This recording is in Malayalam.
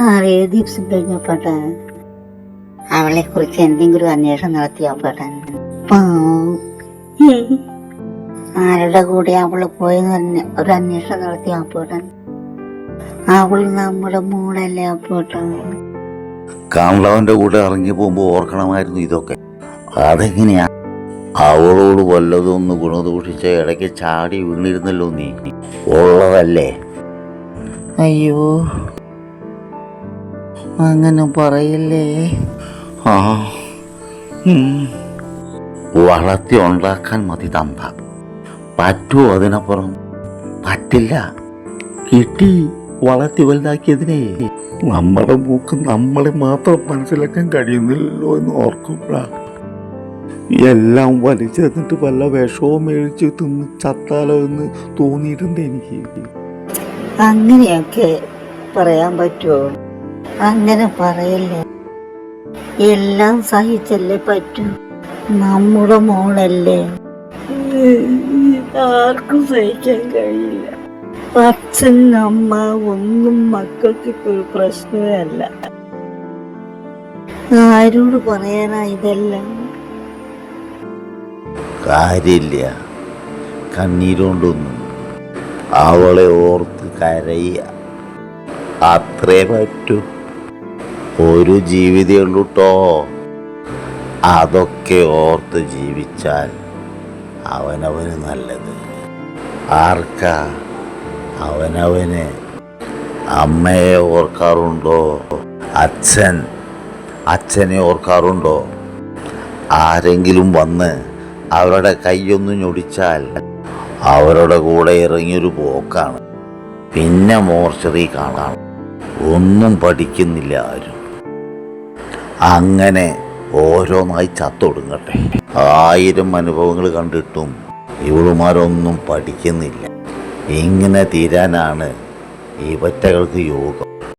അറിയ ദീപ്സ് പാട്ട? അവളെ കുറിച്ച് എന്തെങ്കിലും അന്വേഷണം നടത്തിയോ പേട്ടൻ? പാവം. ആരുടെ കൂടെ അവൾ പോയെന്ന് തന്നെ ഒരു അന്വേഷണം നടത്തി അപ്പോട്ടൻ അവൾ നമ്മുടെ മോളല്ലേ അപ്പോട്ടൻ കാമളവന്റെ കൂടെ ഇറങ്ങി പോകുമ്പോ ഓർക്കണമായിരുന്നു ഇതൊക്കെ. അതെങ്ങനെയാ? അവളോട് വല്ലതൊന്ന് ഗുണദൂഷിച്ച ഇടയ്ക്ക് ചാടി വീണിരുന്നല്ലോ നീ. ഉള്ളതല്ലേ? അയ്യോ. അങ്ങനെ പറയില്ലേ? ആ. വളർത്തി ഉണ്ടാക്കാൻ മതി തമ്പ. പറ്റുമോ അതിനപ്പുറം. പറ്റില്ല. കിട്ടി വളർത്തി വലുതാക്കിയതിനെ. നമ്മുടെ മൂക്ക് നമ്മളെ മാത്രം മനസ്സിലാക്കാൻ കഴിയുന്നില്ലല്ലോ എന്ന് ഓർക്കുമ്പോഴാ. എല്ലാം വലിച്ചെന്നിട്ട് വല്ല വിഷവും മേടിച്ച് തിന്ന് ചത്താലോ എന്ന് തോന്നിയിട്ടുണ്ട് എനിക്ക്. അങ്ങനെയൊക്കെ പറയാൻ പറ്റുമോ? അങ്ങനെ പറയല്ലേ? എല്ലാം സഹിച്ചല്ലേ പറ്റൂ? നമ്മുടെ മോളല്ലേ? ആർക്കും സഹിക്കാൻ കഴിയില്ല. അച്ഛൻ അമ്മ ഒന്നും മക്കൾക്ക് ഇപ്പൊ ഒരു പ്രശ്നമേ അല്ല. ആരോട് പറയാനാ ഇതെല്ലാം? കാര്യമില്ല. കണ്ണീരോണ്ടൊന്നും. അവളെ ഓർത്ത് കരയുക അത്രേ പറ്റൂ. ഒരു ജീവിതേ ഉള്ളൂ ട്ടോ. അതൊക്കെ ഓർത്ത് ജീവിച്ചാൽ അവനവന് നല്ലത്. ആർക്കാ? അവനവന്. അമ്മയെ ഓർക്കാറുണ്ടോ? അച്ഛൻ. അച്ഛനെ ഓർക്കാറുണ്ടോ? ആരെങ്കിലും വന്ന് അവരുടെ കൈയൊന്ന് ഞൊടിച്ചാൽ അവരുടെ കൂടെ ഇറങ്ങിയൊരു പോക്കാണ്. പിന്നെ മോർച്ചറി കാണാം. ഒന്നും പഠിക്കുന്നില്ല ആരും. അങ്ങനെ ഓരോന്നായി ചത്തൊടുങ്ങട്ടെ. ആയിരം അനുഭവങ്ങൾ കണ്ടിട്ടും ഇവളുമാരൊന്നും പഠിക്കുന്നില്ല. ഇങ്ങനെ തീരാനാണ് ഈ പറ്റകൾക്ക് യോഗം.